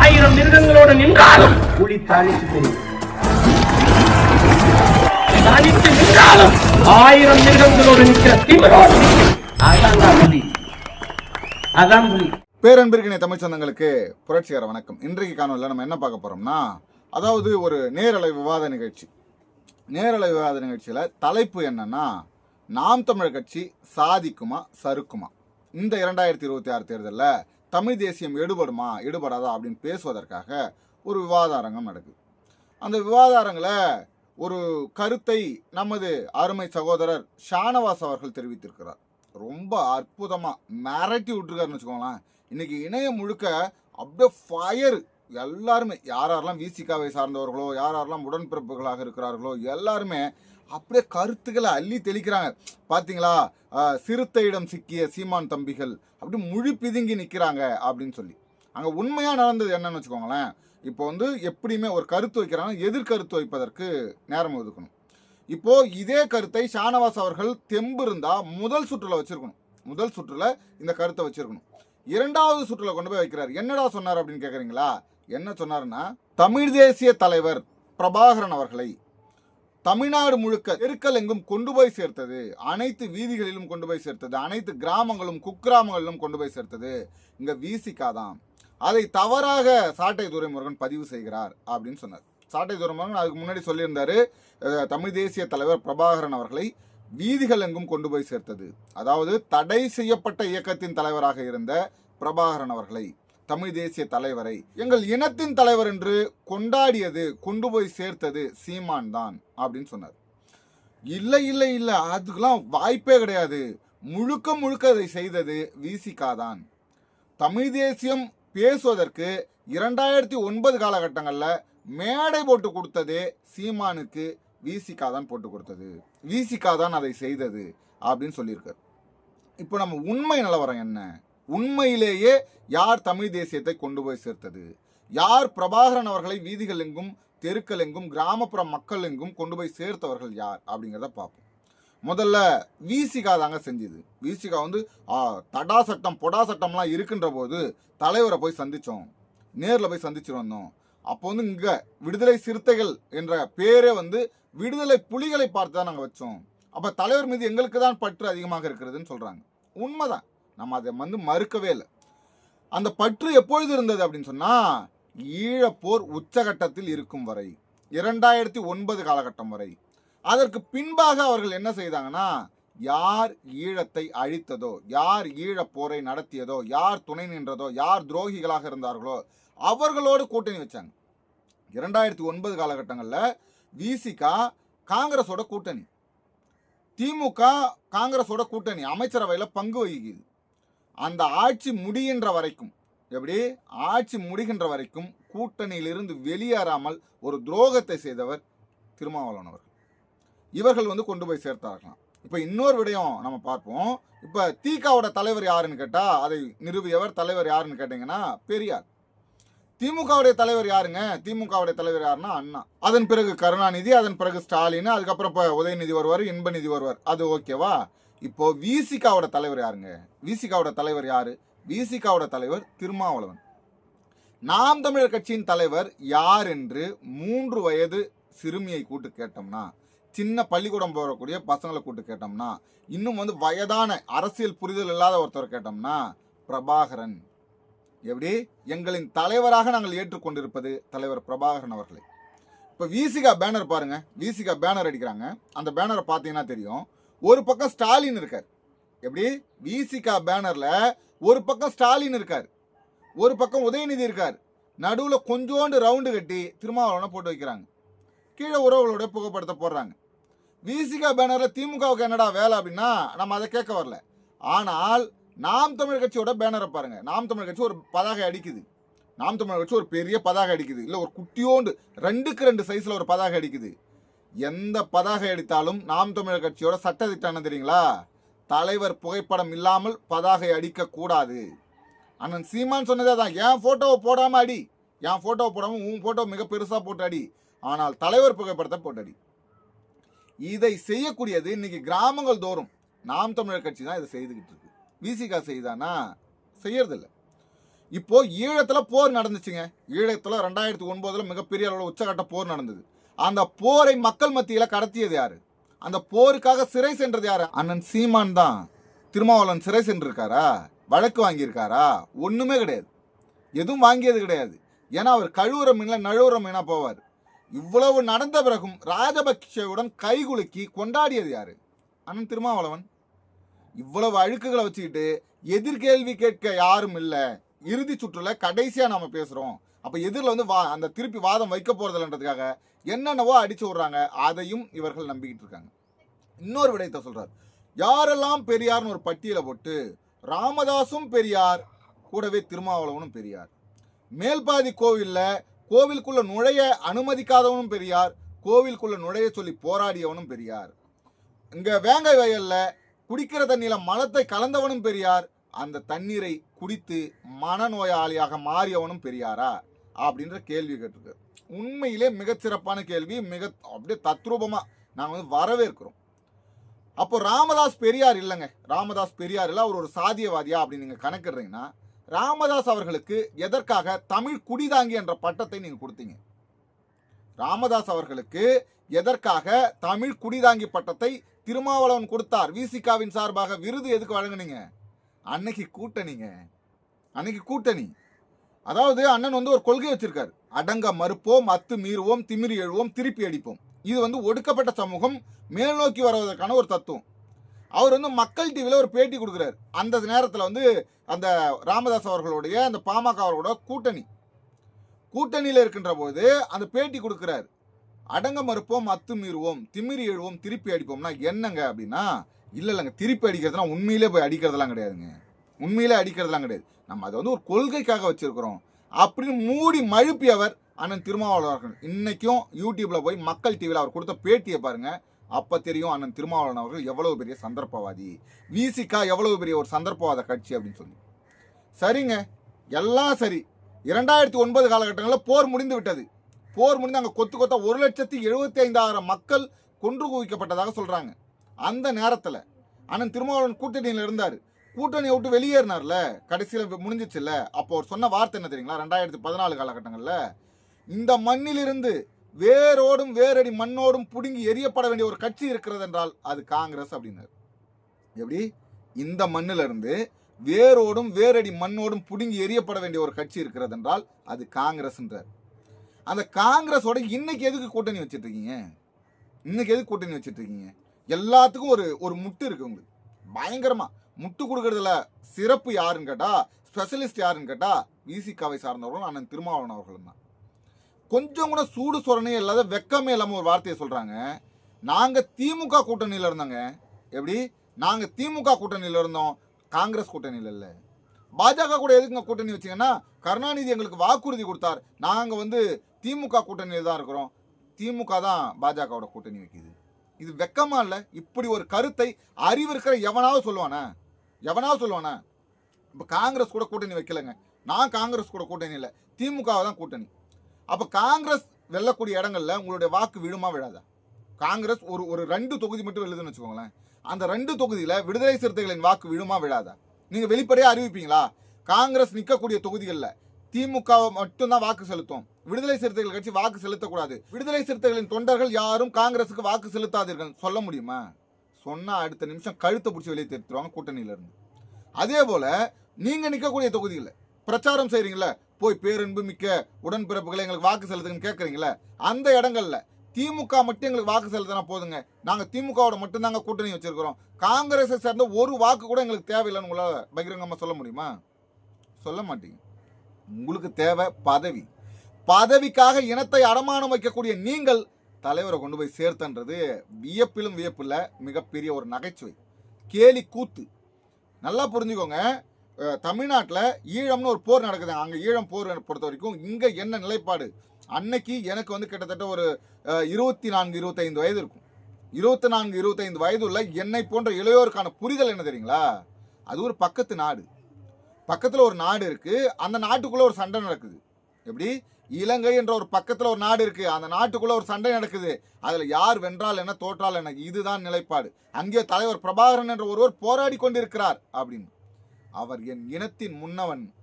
ஆயிரம் மிருகங்களோடு நின்றாலும் புலி தாளித்து தெரியும் தனித்து நின்றாலும் ஆயிரம் மிருகங்களோடு நிற்கிற திமிரோடு நிற்கும். அதான் புலி. அதான் புலி. பேரன்பிற்கினை தமிழ் சொந்தங்களுக்கு புரட்சிகர வணக்கம். இன்றைக்கு காணொலியில் நம்ம என்ன பார்க்க போறோம்னா அதாவது ஒரு நேரலை விவாத நிகழ்ச்சி. நேரலை விவாத நிகழ்ச்சியில் தலைப்பு என்னன்னா நாம் தமிழர் கட்சி சாதிக்குமா சறுக்குமா? இந்த இரண்டாயிரத்தி இருபத்தி ஆறு தேர்தலில் தமிழ் தேசியம் எடுபடுமா எடுபடாதா அப்படின்னு பேசுவதற்காக ஒரு விவாத அரங்கம் நடக்குது. அந்த விவாத அரங்கில் ஒரு கருத்தை நமது அருமை சகோதரர் ஷானவாஸ் அவர்கள் தெரிவித்திருக்கிறார். ரொம்ப அற்புதமாக மிரட்டி விட்டுருக்காருன்னு வச்சுக்கோங்களேன். இன்னைக்கு இணையம் முழுக்க அப்படியே ஃபயர் எல்லாருமே யார் யாரெல்லாம் விசிகாவை சார்ந்தவர்களோ யார் யாரெல்லாம் உடன்பிறப்புகளாக இருக்கிறார்களோ எல்லாருமே அப்படியே கருத்துக்களை அள்ளி தெளிக்கிறாங்க. பார்த்தீங்களா சிறுத்தையிடம் சிக்கிய சீமான் தம்பிகள் அப்படி முழி பிதுங்கி நிற்கிறாங்க அப்படின்னு சொல்லி. அங்கே உண்மையாக நடந்தது என்னன்னு வச்சுக்கோங்களேன். இப்போ வந்து எப்படியுமே ஒரு கருத்து வைக்கிறாங்க எதிர்கருத்து வைப்பதற்கு நேரம் ஒதுக்கணும். இப்போ இதே கருத்தை ஷானவாஸ் அவர்கள் தெம்பு இருந்தால் முதல் சுற்றுல வச்சிருக்கணும். முதல் சுற்றுல இந்த கருத்தை வச்சிருக்கணும். இரண்டாவது சுற்றுல கொண்டு போய் வைக்கிறார். என்னடா சொன்னார் அப்படின்னு கேட்குறீங்களா என்ன சொன்னார்னா தமிழ் தேசிய தலைவர் பிரபாகரன் அவர்களை தமிழ்நாடு முழுக்க தெருக்கள் எங்கும் கொண்டு போய் சேர்த்தது அனைத்து வீதிகளிலும் கொண்டு போய் சேர்த்தது அனைத்து கிராமங்களும் குக்கிராமங்களிலும் கொண்டு போய் சேர்த்தது இங்க வீசிக்காதான் தான் அதை தவறாக சாட்டை துரைமுருகன் பதிவு செய்கிறார் அப்படின்னு சொன்னார். சாட்டை துரைமுருகன் அதுக்கு முன்னாடி சொல்லியிருந்தாரு தமிழ் தேசிய தலைவர் பிரபாகரன் அவர்களை வீதிகள் எங்கும் கொண்டு போய் சேர்த்தது. அதாவது தடை செய்யப்பட்ட இயக்கத்தின் தலைவராக இருந்த பிரபாகரன் அவர்களை தமிழ் தேசிய தலைவரை எங்கள் இனத்தின் தலைவர் என்று கொண்டாடியது கொண்டு போய் சேர்த்தது சீமான் தான் அப்படின்னு சொன்னார். இல்லை இல்லை இல்லை அதுக்கெல்லாம் வாய்ப்பே கிடையாது. முழுக்க முழுக்க அதை செய்தது விசிகா தான். தமிழ் தேசியம் பேசுவதற்கு இரண்டாயிரத்தி ஒன்பது காலகட்டங்களில் மேடை போட்டு கொடுத்ததே சீமானுக்கு விசிகா தான் போட்டு கொடுத்தது. விசிகா தான் அதை செய்தது அப்படின்னு சொல்லியிருக்காரு. இப்போ நம்ம உண்மை நிலவரம் என்ன? உண்மையிலேயே யார் தமிழ் தேசியத்தை கொண்டு போய் சேர்த்தது? யார் பிரபாகரன் அவர்களை வீதிகள் எங்கும் தெருக்கள் எங்கும் கிராமப்புற மக்கள் எங்கும் கொண்டு போய் சேர்த்தவர்கள் யார் அப்படிங்கிறத பார்ப்போம். முதல்ல விசிகா தாங்க செஞ்சுது. விசிகா வந்து தடா சட்டம் பொடா சட்டம்லாம் இருக்கின்ற போது தலைவரை போய் சந்தித்தோம் நேரில் போய் சந்திச்சு வந்தோம். அப்போ வந்து இங்கே விடுதலை சிறுத்தைகள் என்ற பேரே வந்து விடுதலை புலிகளை பார்த்து தான் நாங்கள் வச்சோம். அப்போ தலைவர் மீது எங்களுக்கு தான் பற்று அதிகமாக இருக்கிறதுன்னு சொல்கிறாங்க உண்மைதான். நம்ம அதை வந்து மறுக்கவே இல்லை. அந்த பற்று எப்பொழுது இருந்தது அப்படின்னு சொன்னால் ஈழப்போர் உச்சகட்டத்தில் இருக்கும் வரை இரண்டாயிரத்தி ஒன்பது காலகட்டம் வரை. அதற்கு பின்பாக அவர்கள் என்ன செய்தாங்கன்னா யார் ஈழத்தை அழித்ததோ யார் ஈழப் போரை நடத்தியதோ யார் துணை நின்றதோ யார் துரோகிகளாக இருந்தார்களோ அவர்களோடு கூட்டணி வச்சாங்க. இரண்டாயிரத்தி ஒன்பது காலகட்டங்களில் விசிகா காங்கிரஸோட கூட்டணி. திமுக காங்கிரஸோட கூட்டணி அமைச்சரவையில் பங்கு வகிக்குது. அந்த ஆட்சி முடிகின்ற வரைக்கும் எப்படி? ஆட்சி முடிகின்ற வரைக்கும் கூட்டணியிலிருந்து வெளியேறாமல் ஒரு துரோகத்தை செய்தவர் திருமாவளவன் அவர்கள். இவர்கள் வந்து கொண்டு போய் சேர்த்தார்களாம். இப்போ இன்னொரு விடயம் நம்ம பார்ப்போம். இப்போ தீகாவோட தலைவர் யாருன்னு கேட்டால் அதை நிறுவியவர் தலைவர் யாருன்னு கேட்டிங்கன்னா பெரியார். திமுகவுடைய தலைவர் யாருங்க? திமுகவுடைய தலைவர் யாருன்னா அண்ணா. அதன் பிறகு கருணாநிதி அதன் பிறகு ஸ்டாலின் அதுக்கப்புறம் இப்போ உதயநிதி வருவார் இன்பநிதி வருவார். அது ஓகேவா? இப்போ விசிகாவோட தலைவர் யாருங்க? விசிகாவோட தலைவர் யாரு? விசிகாவோட தலைவர் திருமாவளவன். நாம் தமிழர் கட்சியின் தலைவர் யார் என்று மூன்று வயது சிறுமியை கூட்டு கேட்டோம்னா சின்ன பள்ளிக்கூடம் போகக்கூடிய பசங்களை கூட்டு கேட்டோம்னா இன்னும் வந்து வயதான அரசியல் புரிதல் இல்லாத ஒருத்தர் கேட்டோம்னா பிரபாகரன். எப்படி? எங்களின் தலைவராக நாங்கள் ஏற்றுக்கொண்டிருப்பது தலைவர் பிரபாகரன் அவர்களை. இப்போ விசிகா பேனர் பாருங்க. விசிகா பேனர் அடிக்கிறாங்க. அந்த பேனரை பார்த்தீங்கன்னா தெரியும். ஒரு பக்கம் ஸ்டாலின் இருக்கார். எப்படி? விசிகா பேனரில் ஒரு பக்கம் ஸ்டாலின் இருக்கார். ஒரு பக்கம் உதயநிதி இருக்கார். நடுவில் கொஞ்சோண்டு ரவுண்டு கட்டி திருமாவளவனை போட்டு வைக்கிறாங்க. கீழே உறவுகளோட புகைப்படத்தை போடுறாங்க. விசிகா பேனரில் திமுகவுக்கு என்னடா வேலை அப்படின்னா நம்ம அதை கேட்க வரல. ஆனால் நாம் தமிழ் கட்சியோட பேனரை பாருங்க. நாம் தமிழ் கட்சி ஒரு பதாகை அடிக்குது. நாம் தமிழ் கட்சி ஒரு பெரிய பதாகை அடிக்குது. இல்லை ஒரு குட்டியோண்டு ரெண்டுக்கு ரெண்டு சைஸில் ஒரு பதாகை அடிக்குது. எந்த பதாகை அடித்தாலும் நாம் தமிழர் கட்சியோட சட்டத்திட்டம் என்ன தெரியுங்களா? தலைவர் புகைப்படம் இல்லாமல் பதாகை அடிக்க கூடாது. அண்ணன் சீமான் சொன்னதே தான் என் போட்டோவை போடாம அடி. என் போட்டோவை போடாம உன் போட்டோ மிக பெருசா போட்டு அடி. ஆனால் தலைவர் புகைப்படத்தை போட்டு அடி. இதை செய்யக்கூடியது இன்னைக்கு கிராமங்கள் தோறும் நாம் தமிழர் கட்சி தான் இதை செய்துக்கிட்டு இருக்கு. விசிகா செய்தானா? செய்யறதில்ல. இப்போ ஈழத்துல போர் நடந்துச்சுங்க. ஈழத்துல ரெண்டாயிரத்தி ஒன்பதுல மிகப்பெரிய அளவில் உச்சகட்ட போர் நடந்தது. அந்த போரை மக்கள் மத்தியில் கடத்தியது யாரு? அந்த போருக்காக சிறை சென்றது யாரு? அண்ணன் சீமான் தான். திருமாவளவன் சிறை சென்றிருக்காரா? வழக்கு வாங்கியிருக்காரா? ஒன்றுமே கிடையாது. எதுவும் வாங்கியது கிடையாது. ஏன்னா அவர் கழுவுற மீன்ல நழுவுற மீனாக போவார். இவ்வளவு நடந்த பிறகும் ராஜபக்சேவுடன் கைகுலுக்கி கொண்டாடியது யாரு? அண்ணன் திருமாவளவன். இவ்வளவு அழுக்குகளை வச்சுக்கிட்டு எதிர்கேள்வி கேட்க யாரும் இல்லை. இறுதி சுற்றுல கடைசியா நாம பேசுறோம். அப்ப எதிரில் வந்து வா அந்த திருப்பி வாதம் வைக்க போகிறதில்லன்றதுக்காக என்னென்னவோ அடிச்சு விடுறாங்க. அதையும் இவர்கள் நம்பிக்கிட்டு இருக்காங்க. இன்னொரு விடயத்தை சொல்கிறார் யாரெல்லாம் பெரியார்னு ஒரு பட்டியலை போட்டு ராமதாசும் பெரியார் கூடவே திருமாவளவனும் பெரியார். மேல்பாதி கோவில்ல கோவிலுக்குள்ள நுழைய அனுமதிக்காதவனும் பெரியார் கோவிலுக்குள்ள நுழைய சொல்லி போராடியவனும் பெரியார். இங்க வேங்கை வயல்ல குடிக்கிற தண்ணியில மலத்தை கலந்தவனும் பெரியார் அந்த தண்ணீரை குடித்து மனநோயாளியாக மாறியவனும் பெரியாரா? அப்படின்ற கேள்வி கேட்டிருக்கு. உண்மையிலே மிகச்சிறப்பான கேள்வி மிக அப்படியே தத்ரூபமாக நாங்கள் வந்து வரவேற்கிறோம். அப்போ ராமதாஸ் பெரியார் இல்லைங்க. ராமதாஸ் பெரியார் இல்லை அவர் ஒரு சாதியவாதியா அப்படின்னு நீங்கள் கணக்கிடுறீங்கன்னா ராமதாஸ் அவர்களுக்கு எதற்காக தமிழ் குடிதாங்கி என்ற பட்டத்தை நீங்கள் கொடுத்தீங்க? ராமதாஸ் அவர்களுக்கு எதற்காக தமிழ் குடிதாங்கி பட்டத்தை திருமாவளவன் கொடுத்தார்? விசிகாவின் சார்பாக விருது எதுக்கு வழங்கினீங்க? அன்னைக்கு கூட்டணிங்க. அன்னைக்கு கூட்டணி. அதாவது அண்ணன் வந்து ஒரு கொள்கை வச்சிருக்காரு. அடங்க மறுப்போம் அத்து மீறுவோம் திமிரி எழுவோம் திருப்பி அடிப்போம். இது வந்து ஒடுக்கப்பட்ட சமூகம் மேல் நோக்கி வருவதற்கான ஒரு தத்துவம். அவர் வந்து மக்கள் டிவியில் ஒரு பேட்டி கொடுக்குறாரு. அந்த நேரத்தில் வந்து அந்த ராமதாஸ் அவர்களுடைய அந்த பாமக அவர்களோட கூட்டணி. கூட்டணியில் இருக்கின்ற போது அந்த பேட்டி கொடுக்குறாரு. அடங்க மறுப்போம் அத்து மீறுவோம் திமிரி எழுவோம் திருப்பி அடிப்போம்னா என்னங்க அப்படின்னா இல்லை இல்லைங்க. திருப்பி அடிக்கிறதுனா உண்மையிலே போய் அடிக்கிறதெல்லாம் கிடையாதுங்க. உண்மையிலே அடிக்கிறதெல்லாம் கிடையாது. நம்ம அதை வந்து ஒரு கொள்கைக்காக வச்சுருக்கிறோம். அப்படின்னு மூடி மழுப்பியவர் அண்ணன் திருமாவளவர்கள் இன்றைக்கும் யூடியூப்பில் போய் மக்கள் டிவியில் அவர் கொடுத்த பேட்டியை பாருங்கள் அப்போ தெரியும் அண்ணன் திருமாவளவன் அவர்கள் எவ்வளவு பெரிய சந்தர்ப்பவாதி. விசிகா எவ்வளவு பெரிய ஒரு சந்தர்ப்பவாத கட்சி அப்படின்னு சொல்லி. சரிங்க. எல்லாம் சரி. இரண்டாயிரத்தி ஒன்பது காலகட்டங்களில் போர் முடிந்து விட்டது. போர் முடிந்து அங்கே கொத்து கொத்தா ஒரு லட்சத்தி எழுபத்தி ஐந்தாயிரம் மக்கள் கொன்று குவிக்கப்பட்டதாக சொல்கிறாங்க அந்த நேரத்தில் அண்ணன் திருமாவளவன் கூட்டணியில் இருந்தார். கூட்டணியை விட்டு வெளியேறினார்ல கடைசியில் முடிஞ்சிச்சுல்ல அப்போ அவர் சொன்ன வார்த்தை என்ன தெரியுங்களா? ரெண்டாயிரத்தி பதினாலு காலகட்டங்களில் இந்த மண்ணிலிருந்து வேரோடும் வேரடி மண்ணோடும் பிடுங்கி எரியப்பட வேண்டிய ஒரு கட்சி இருக்கிறது என்றால் அது காங்கிரஸ் அப்படின்னாரு. எப்படி? இந்த மண்ணிலிருந்து வேரோடும் வேரடி மண்ணோடும் பிடுங்கி எரியப்பட வேண்டிய ஒரு கட்சி இருக்கிறது என்றால் அது காங்கிரஸ்ன்றார். அந்த காங்கிரஸோட இன்னைக்கு எதுக்கு கூட்டணி வச்சுட்டு இருக்கீங்க? இன்னைக்கு எதுக்கு கூட்டணி வச்சுட்டு இருக்கீங்க? எல்லாத்துக்கும் ஒரு ஒரு முட்டு இருக்கு உங்களுக்கு. பயங்கரமா. முட்டு கொடுக்கறதுல சிறப்பு யாருன்னு கேட்டா ஸ்பெஷலிஸ்ட் யாருன்னு கேட்டா விசிகாவை சார்ந்தவர்களும் அண்ணன் திருமாவளவன் அவர்களும் தான். கொஞ்சம் கூட சூடு சொரணையே இல்லாத வெக்கமே இல்லாமல் ஒரு வார்த்தையை சொல்றாங்க. நாங்க திமுக கூட்டணியில இருந்தாங்க. எப்படி? நாங்க திமுக கூட்டணியில இருந்தோம். காங்கிரஸ் கூட்டணியில் இல்லை. பாஜக கூட எதுக்குங்க கூட்டணி வச்சீங்கன்னா கருணாநிதி எங்களுக்கு வாக்குறுதி கொடுத்தார். நாங்கள் வந்து திமுக கூட்டணியில் தான் இருக்கிறோம். திமுக தான் பாஜகவோட கூட்டணி வைக்குது. இது வெக்கமா இல்ல. இப்படி ஒரு கருத்தை அறிவு இருக்கிற எவனாவது சொல்லுவானா? எவனாவது சொல்லுவானா? இப்போ காங்கிரஸ் கூட கூட்டணி வைக்கலங்க. நான் காங்கிரஸ் கூட கூட்டணி இல்லை. திமுகவை தான் கூட்டணி. அப்போ காங்கிரஸ் வெல்லக்கூடிய இடங்களில் உங்களுடைய வாக்கு விழுமா விழாதா? காங்கிரஸ் ஒரு ஒரு ரெண்டு தொகுதி மட்டும் எழுதுன்னு வச்சுக்கோங்களேன். அந்த ரெண்டு தொகுதியில் விடுதலை சிறுத்தைகளின் வாக்கு விழுமா விழாதா? நீங்கள் வெளிப்படையாக அறிவிப்பீங்களா? காங்கிரஸ் நிற்கக்கூடிய தொகுதிகளில் திமுக மட்டும்தான் வாக்கு செலுத்தும். விடுதலை சிறுத்தைகள் கட்சி வாக்கு செலுத்தக்கூடாது. விடுதலை சிறுத்தைகளின் தொண்டர்கள் யாரும் காங்கிரஸுக்கு வாக்கு செலுத்தாதீர்கள். சொல்ல முடியுமா? சொன்னா அடுத்த நிமிஷம் கழுத்தை பிடிச்சி வெளியே தெரிவித்துருவாங்க கூட்டணியில இருந்து அதே போல நீங்க நிற்கக்கூடிய தொகுதிகளில் பிரச்சாரம் செய்கிறீங்களே போய் பேரன்பு மிக்க உடன்பிறப்புகளை எங்களுக்கு வாக்கு செலுத்துங்கன்னு கேட்குறீங்களே அந்த இடங்கள்ல திமுக மட்டும் எங்களுக்கு வாக்கு செலுத்தினா போதுங்க. நாங்கள் திமுகவோட மட்டும்தாங்க கூட்டணி வச்சிருக்கிறோம். காங்கிரஸை சேர்ந்த ஒரு வாக்கு கூட எங்களுக்கு தேவையில்லைன்னு உங்களால் பகிரங்கமாக சொல்ல முடியுமா? சொல்ல மாட்டீங்க. உங்களுக்கு தேவை பதவி. பதவிக்காக இனத்தை அடமானம் வைக்கக்கூடிய நீங்கள் தலைவரை கொண்டு போய் சேர்த்தன்றது வியப்பிலும் வியப்பில் மிகப்பெரிய ஒரு நகைச்சுவை. கேலி கூத்து. நல்லா புரிஞ்சுக்கோங்க தமிழ்நாட்டில் ஈழம்னு ஒரு போர் நடக்குது. அங்கே ஈழம் போர் பொறுத்த வரைக்கும் இங்கே என்ன நிலைப்பாடு? அன்னைக்கு எனக்கு வந்து கிட்டத்தட்ட ஒரு இருபத்தி நான்கு இருபத்தைந்து வயது இருக்கும். இருபத்தி நான்கு இருபத்தைந்து வயது உள்ள என்னை போன்ற இளையோருக்கான புரிதல் என்ன தெரியுங்களா? அது ஒரு பக்கத்து நாடு. பக்கத்தில் ஒரு நாடு இருக்குது அந்த நாட்டுக்குள்ளே ஒரு சண்டை நடக்குது. எப்படி? இலங்கை என்ற ஒரு பக்கத்தில் ஒரு நாடு இருக்குது அந்த நாட்டுக்குள்ளே ஒரு சண்டை நடக்குது. அதில் யார் வென்றால் என்ன தோற்றால் என்ன? இதுதான் நிலைப்பாடு. அங்கே தலைவர் பிரபாகரன் என்ற ஒருவர் போராடி கொண்டிருக்கிறார் அப்படின்னு. அவர் என் இனத்தின் முன்னவன்.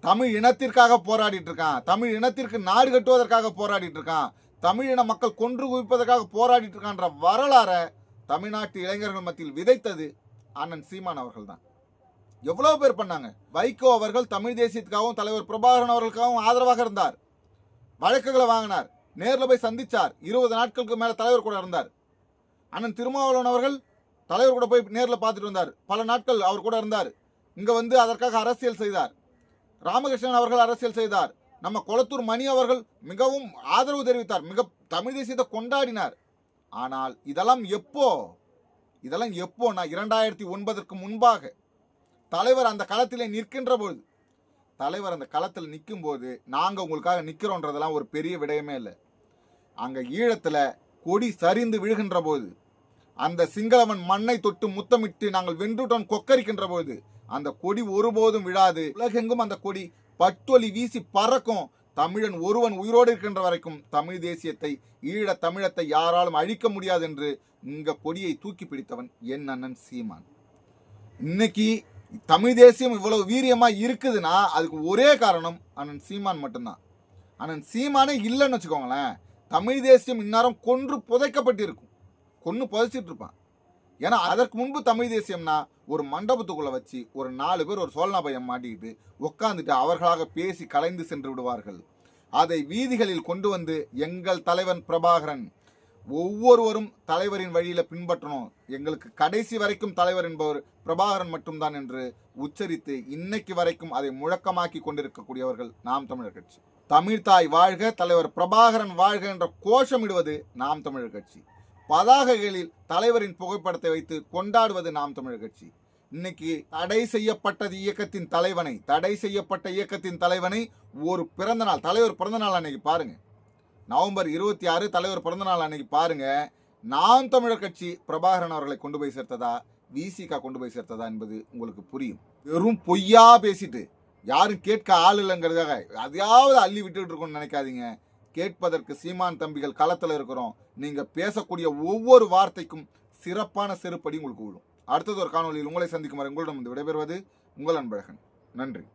தமிழ் இனத்திற்காக போராடிட்டு இருக்கான். தமிழ் இனத்திற்கு நாடு கட்டுவதற்காக போராடிட்டு இருக்கான். தமிழ் இன மக்கள் கொன்று குவிப்பதற்காக போராடிட்டு இருக்கான்ற வரலாறை தமிழ்நாட்டு இளைஞர்கள் மத்தியில் விதைத்தது அண்ணன் சீமான் அவர்கள் எவ்வளோ எவ்வளவு பேர் பண்ணாங்க? வைகோ அவர்கள் தமிழ் தேசியத்துக்காகவும் தலைவர் பிரபாகரன் அவர்களுக்காகவும் ஆதரவாக இருந்தார். வழக்குகளை வாங்கினார். நேரில் போய் சந்திச்சார். இருபது நாட்களுக்கு மேலே தலைவர் கூட இருந்தார். அண்ணன் திருமாவளவன் அவர்கள் தலைவர் கூட போய் நேரில் பார்த்துட்டு வந்தார். பல நாட்கள் அவர் கூட இருந்தார். இங்கே வந்து அதற்காக அரசியல் செய்தார். ராமகிருஷ்ணன் அவர்கள் அரசியல் செய்தார். நம்ம கொளத்தூர் மணி அவர்கள் மிகவும் ஆதரவு தெரிவித்தார். மிக தமிழ் தேசியத்தை கொண்டாடினார். ஆனால் இதெல்லாம் எப்போ? இதெல்லாம் எப்போனா இரண்டாயிரத்தி ஒன்பதற்கு முன்பாக. தலைவர் அந்த களத்தில் நிற்கின்ற பொழுது தலைவர் அந்த களத்தில் நிற்கும் போது நாங்கள் உங்களுக்காக நிற்கிறோன்றதெல்லாம் ஒரு பெரிய விடயமே இல்லை. அங்கே ஈழத்தில் கொடி சரிந்து விழுகின்ற போது அந்த சிங்களவன் மண்ணை தொட்டு முத்தமிட்டு நாங்கள் வென்றுட்டோம் கொக்கரிக்கின்ற போது அந்த கொடி ஒருபோதும் விழாது. உலகெங்கும் அந்த கொடி பட்டொலி வீசி பறக்கும். தமிழன் ஒருவன் உயிரோடு இருக்கின்ற வரைக்கும் தமிழ் தேசியத்தை ஈழ தமிழத்தை யாராலும் அழிக்க முடியாது என்று இங்க கொடியை தூக்கி பிடித்தவன் என் அண்ணன் சீமான். இன்னைக்கு தமிழ் தேசியம் இவ்வளவு வீரியமா இருக்குதுன்னா அதுக்கு ஒரே காரணம் அண்ணன் சீமான் மட்டும்தான். அண்ணன் சீமானே இல்லைன்னு வச்சுக்கோங்களேன் தமிழ் தேசியம் இந்நேரம் கொன்று புதைக்கப்பட்டிருக்கும். கொன்று புதைச்சிட்டு இருப்பான். ஏன்னா அதற்கு முன்பு தமிழ் தேசியம்னா ஒரு மண்டபத்துக்குள்ளே வச்சு ஒரு நாலு பேர் ஒரு சோழனா பையன் மாட்டிக்கிட்டு உட்காந்துட்டு அவர்களாக பேசி கலைந்து சென்று விடுவார்கள். அதை வீதிகளில் கொண்டு வந்து எங்கள் தலைவன் பிரபாகரன் ஒவ்வொருவரும் தலைவரின் வழியில் பின்பற்றணும். எங்களுக்கு கடைசி வரைக்கும் தலைவர் என்பவர் பிரபாகரன் மட்டும்தான் என்று உச்சரித்து இன்னைக்கு வரைக்கும் அதை முழக்கமாக்கி கொண்டிருக்கக்கூடியவர்கள் நாம் தமிழர் கட்சி. தமிழ்தாய் வாழ்க தலைவர் பிரபாகரன் வாழ்க என்ற கோஷமிடுவது நாம் தமிழர் கட்சி. பதாகைகளில் தலைவரின் புகைப்படத்தை வைத்து கொண்டாடுவது நாம் தமிழர் கட்சி. இன்னைக்கு தடை செய்யப்பட்டது இயக்கத்தின் தலைவனை தடை செய்யப்பட்ட இயக்கத்தின் தலைவனை ஒரு பிறந்த நாள் தலைவர் பிறந்த நாள் அன்னைக்கு பாருங்க. நவம்பர் இருபத்தி ஆறு தலைவர் பிறந்தநாள் அன்னைக்கு பாருங்க. நாம் தமிழர் கட்சி பிரபாகரன் அவர்களை கொண்டு போய் சேர்த்ததா? விசிகா கொண்டு போய் சேர்த்ததா என்பது உங்களுக்கு புரியும். வெறும் பொய்யா பேசிட்டு யாரும் கேட்க ஆள் இல்லைங்கிறதாக அதையாவது அள்ளி விட்டுட்டு இருக்கோம்னு நினைக்காதீங்க. கேட்பதற்கு சீமான் தம்பிகள் களத்தில் இருக்கிறோம். நீங்க பேசக்கூடிய ஒவ்வொரு வார்த்தைக்கும் சிறப்பான செருப்படி உங்களுக்கு விழும். அடுத்தது ஒரு காணொலியில் உங்களை சந்திக்கும் வரை உங்களிடம் வந்து விடைபெறுவது உங்கள் அன்பழகன். நன்றி.